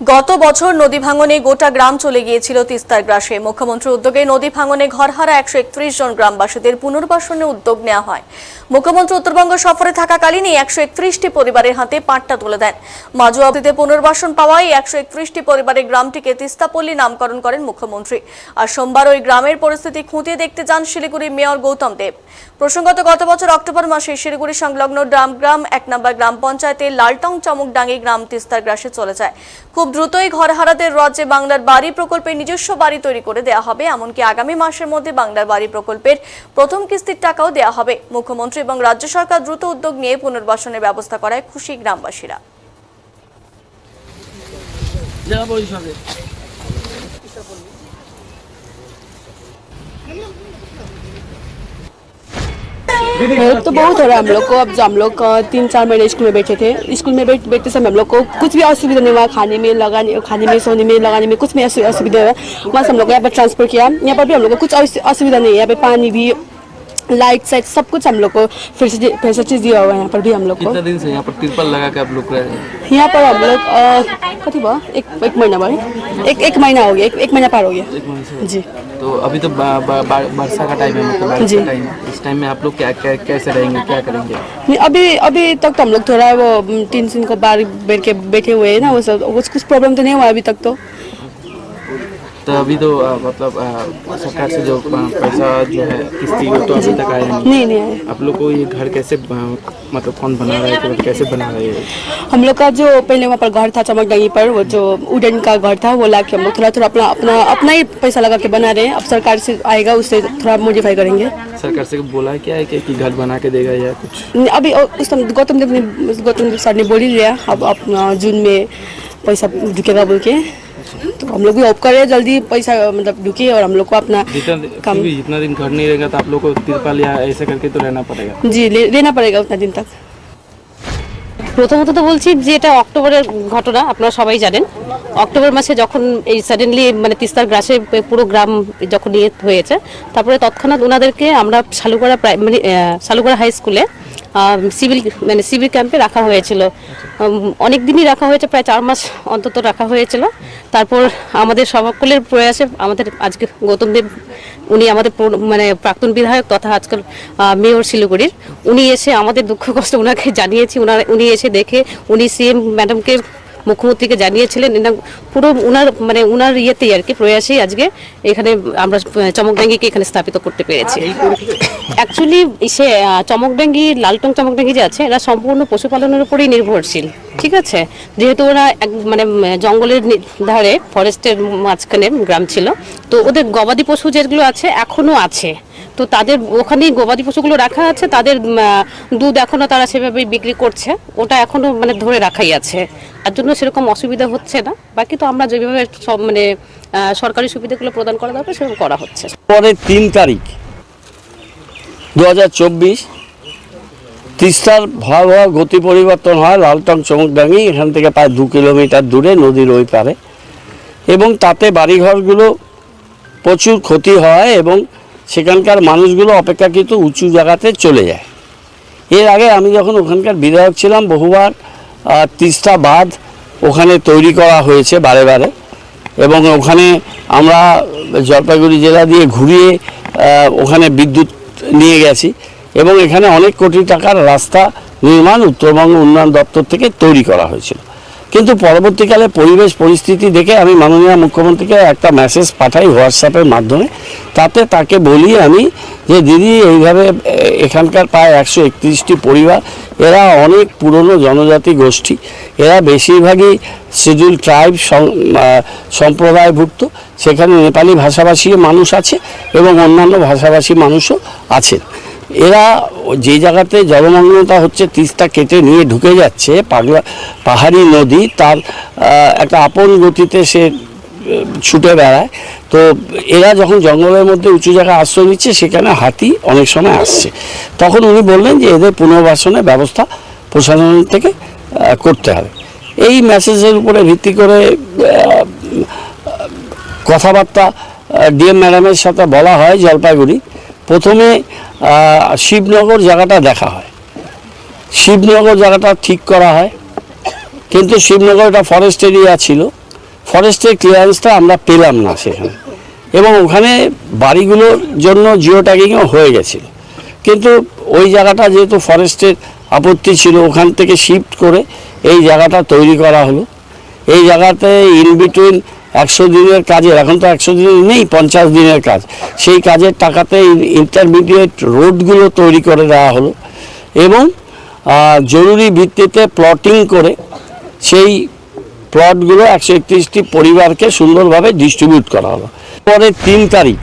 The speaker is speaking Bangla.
গত বছর নদী ভাঙনে গোটা গ্রাম চলে গিয়েছিল তিস্তার গ্রাসে। মুখ্যমন্ত্রীর উদ্যোগে নদী ভাঙনে ঘরহারা একশো একত্রিশ জন গ্রামবাসীদের পুনর্বাসনের উদ্যোগ নেওয়া হয়। মুখ্যমন্ত্রী উত্তরবঙ্গ সফরে থাকাকালীন এই একশো একত্রিশটি পরিবারের হাতে পাট্টা তুলে দেন। মাজুয়াবতিতে পুনর্বাসন পাওয়ায় একশো একত্রিশটি পরিবারের গ্রামটিকে তিস্তাপল্লী নামকরণ করেন মুখ্যমন্ত্রী। আর সোমবার ওই গ্রামের পরিস্থিতি খুঁটিয়ে দেখতে যান শিলিগুড়ির মেয়র গৌতম দেব। প্রসঙ্গত গত বছর অক্টোবর মাসে শিলিগুড়ি সংলগ্ন ডামগ্রাম এক নম্বর গ্রাম পঞ্চায়েতের লালটং চমকডাঙ্গি গ্রাম তিস্তার গ্রাসে চলে যায়। খুব দ্রুতই ঘর হারাদের রাজ্যে বাংলার বাড়ি প্রকল্পের নিজস্ব বাড়ি তৈরি করে দেয়া হবে, এমনকি আগামী মাসের মধ্যে বাংলার বাড়ি প্রকল্পের প্রথম কিস্তির টাকাও দেওয়া হবে। মুখ্যমন্ত্রী এবং রাজ্য সরকার দ্রুত উদ্যোগ নিয়ে পুনর্বাসনের ব্যবস্থা করায় খুশি গ্রামবাসীরা। জেলা हेल्प तो बहुत हो रहा है हम लोग को अब जो हम लोग तीन चार महीने स्कूल में बैठे थे। स्कूल में बैठ बैठते समय हम लोग को कुछ भी असुविधा नहीं हुआ खाने में लगाने खाने में सोने में लगाने में कुछ भी असु- असुविधा हुआ। वहाँ से हम लोग को यहाँ पर ट्रांसफर किया। यहाँ पर भी हम लोग को कुछ असु- असुविधा नहीं है। यहाँ पे पानी भी लाइट साइट सब कुछ हम लोग को फैसिलिटी फैसिलिटीज दिया हुआ है यहाँ पर भी हम लोग को कितना दिन से यहाँ पर तिरपल लगा के आप लोग रह रहे हैं यहाँ पर हम लोग अ, कति भयो एक एक महीना भयो एक एक महीना हो गया एक, एक महीना पार हो गया एक महीने से जी तो अभी तो बा- बा- बा- वर्षा का टाइम है मतलब बारिश जी। का टाइम है इस टाइम में आप लोग क्या, क्या कैसे रहेंगे क्या करेंगे नहीं, अभी अभी तक तो हम लोग थोड़ा वो म, तीन दिन को बाहर बैठ के बैठे हुए हैं ना वो सब कुछ कुछ प्रॉब्लम तो नहीं हुआ अभी तक तो तो अभी तो आ, मतलब आ, सरकार से जो पैसा जो है किस्ती वो तो अभी तक आया नहीं। नहीं आए आप लोग को ये घर कैसे मतलब कौन बना रहा है कि कैसे बना रहा है हम लोग का जो पहले वहाँ पर घर था चमक चमकडंगी पर वो जो उडन का घर था वो ला के हम लोग थोड़ा थोड़ा अपना अपना अपना ही पैसा लगा के बना रहे हैं। अब सरकार से आएगा उससे थोड़ा मॉडिफाई करेंगे। सरकार से बोला क्या है कि, घर बना के देगा या कुछ? अभी उस समय गौतम देव ने गौतम देव सर ने बोल ही लिया अब अपना जून में पैसा ढुकेगा बोल के। तो हम लोग भी होप कर रहे हैं जल्दी पैसा मतलब ढुके और हम लोग को अपना जितना काम- फिर भी जितना दिन घर नहीं रहेगा तो आप लोग को तिरपाल या ऐसे करके तो रहना पड़ेगा जी ले, लेना पड़ेगा उतना दिन तक প্রথমত তো বলছি যে এটা অক্টোবরের ঘটনা আপনারা সবাই জানেন অক্টোবর মাসে যখন এই সাডেনলি মানে তিস্তার গ্রাসে পুরো গ্রাম যখন ইয়ে হয়েছে তারপরে তৎক্ষণাৎ ওনাদেরকে আমরা শালুগড়া প্রাইমারি শালুগড়া হাই স্কুলে সিভিল মানে সিভিল ক্যাম্পে রাখা হয়েছিল অনেক দিনই রাখা হয়েছে প্রায় চার মাস অন্তত রাখা হয়েছিল তারপর আমাদের সকলের প্রয়াসে আমাদের আজকে গৌতম দেব, উনি আমাদের মানে প্রাক্তন বিধায়ক তথা আজকাল মেয়র শিলিগুড়ির। উনি এসে আমাদের দুঃখ কষ্ট ওনাকে জানিয়েছি উনি এসে দেখে উনি সিএম ম্যাডামকে মুখ্যমন্ত্রীকে জানিয়েছিলেন এনা পুরো উনার মানে উনার ইয়েতেই আর কি প্রয়াসেই আজকে এখানে আমরা চমকডাঙ্গিকে এখানে স্থাপিত করতে পেরেছি। অ্যাকচুয়ালি সে চমকডাঙ্গি লালটং চমকডাঙ্গি যে আছে, এরা সম্পূর্ণ পশুপালনের উপরেই নির্ভরশীল, ঠিক আছে? যেহেতু ওরা এক মানে জঙ্গলের ধারে, ফরেস্টের মাঝখানে গ্রাম ছিল, তো ওদের গবাদি পশু যেগুলো আছে এখনও আছে। তো তাদের ওখানেই গবাদি পশুগুলো রাখা আছে, তাদের দুধ এখনও তারা সেভাবে বিক্রি করছে, ওটা এখনও মানে ধরে রাখাই আছে। তার জন্য সেরকম অসুবিধা হচ্ছে না, বাকি তো আমরা যেভাবে সব মানে সরকারি সুবিধাগুলো প্রদান করা দরকার সেরকম করা হচ্ছে। পরে তিন তারিখ দু হাজার চব্বিশ, তিস্তার ভয়াবহ গতি পরিবর্তন হয়, লালটং চমকডাঙ্গি এখান থেকে প্রায় দু কিলোমিটার দূরে, নদীর ওই পারে। এবং তাতে বাড়িঘরগুলো প্রচুর ক্ষতি হয় এবং সেখানকার মানুষগুলো অপেক্ষাকৃত উঁচু জায়গাতে চলে যায়। এর আগে আমি যখন ওখানকার বিধায়ক ছিলাম, বহুবার তিস্তা বাঁধ ওখানে তৈরি করা হয়েছে বারে বারে এবং ওখানে আমরা জলপাইগুড়ি জেলা দিয়ে ঘুরিয়ে ওখানে বিদ্যুৎ নিয়ে গেছি এবং এখানে অনেক কোটি টাকার রাস্তা নির্মাণ উত্তরবঙ্গ উন্নয়ন দপ্তর থেকে তৈরি করা হয়েছিল। কিন্তু পরবর্তীকালে পরিবেশ পরিস্থিতি দেখে আমি মাননীয় মুখ্যমন্ত্রীকে একটা মেসেজ পাঠাই হোয়াটসঅ্যাপের মাধ্যমে। তাতে তাকে বলি আমি যে, দিদি, এইভাবে এখানকার প্রায় একশো একত্রিশটি পরিবার, এরা অনেক পুরনো জনজাতি গোষ্ঠী। এরা বেশিরভাগই শিডিউল ট্রাইব সম্প্রদায়ভুক্ত। সেখানে নেপালি ভাষাভাষী মানুষ আছে এবং অন্যান্য ভাষাভাষী মানুষও আছেন। এরা যে জায়গাতে জলমগ্নতা হচ্ছে তিস্তা কেটে নিয়ে ঢুকে যাচ্ছে, পাগলা, পাহাড়ি নদী, তার একটা আপন গতিতে সে ছুটে বেড়ায়। তো এরা যখন জঙ্গলের মধ্যে উঁচু জায়গায় আশ্রয় নিচ্ছে, সেখানে হাতি অনেক সময় আসছে। তখন উনি বললেন যে এদের পুনর্বাসনের ব্যবস্থা প্রশাসন থেকে করতে হবে। এই মেসেজের উপরে ভিত্তি করে কথাবার্তা ডিএম ম্যাডামের সাথে বলা হয় জলপাইগুড়ি। প্রথমে শিবনগর জায়গাটা দেখা হয়। শিবনগর জায়গাটা ঠিক করা হয়। কিন্তু শিবনগর একটা ফরেস্ট এরিয়া ছিল। ফরেস্টের ক্লিয়ারেন্সটা আমরা পেলাম না সেখানে। এবং ওখানে বাড়িগুলোর জন্য জিও ট্যাগিংও হয়ে গেছিল কিন্তু ওই জায়গাটা যেহেতু ফরেস্টের আপত্তি ছিল, ওখান থেকে শিফট করে এই জায়গাটা তৈরি করা হলো। এই জায়গাতে ইন বিটুইন একশো দিনের কাজের, এখন তো একশো দিনের নেই, পঞ্চাশ দিনের কাজ। সেই কাজের টাকাতে ইন্টারমিডিয়েট রোডগুলো তৈরি করে দেওয়া হলো এবং জরুরি ভিত্তিতে প্লটিং করে সেই প্লটগুলো একশো একত্রিশটি পরিবারকে সুন্দরভাবে ডিস্ট্রিবিউট করা হলো। পরে তিন তারিখ।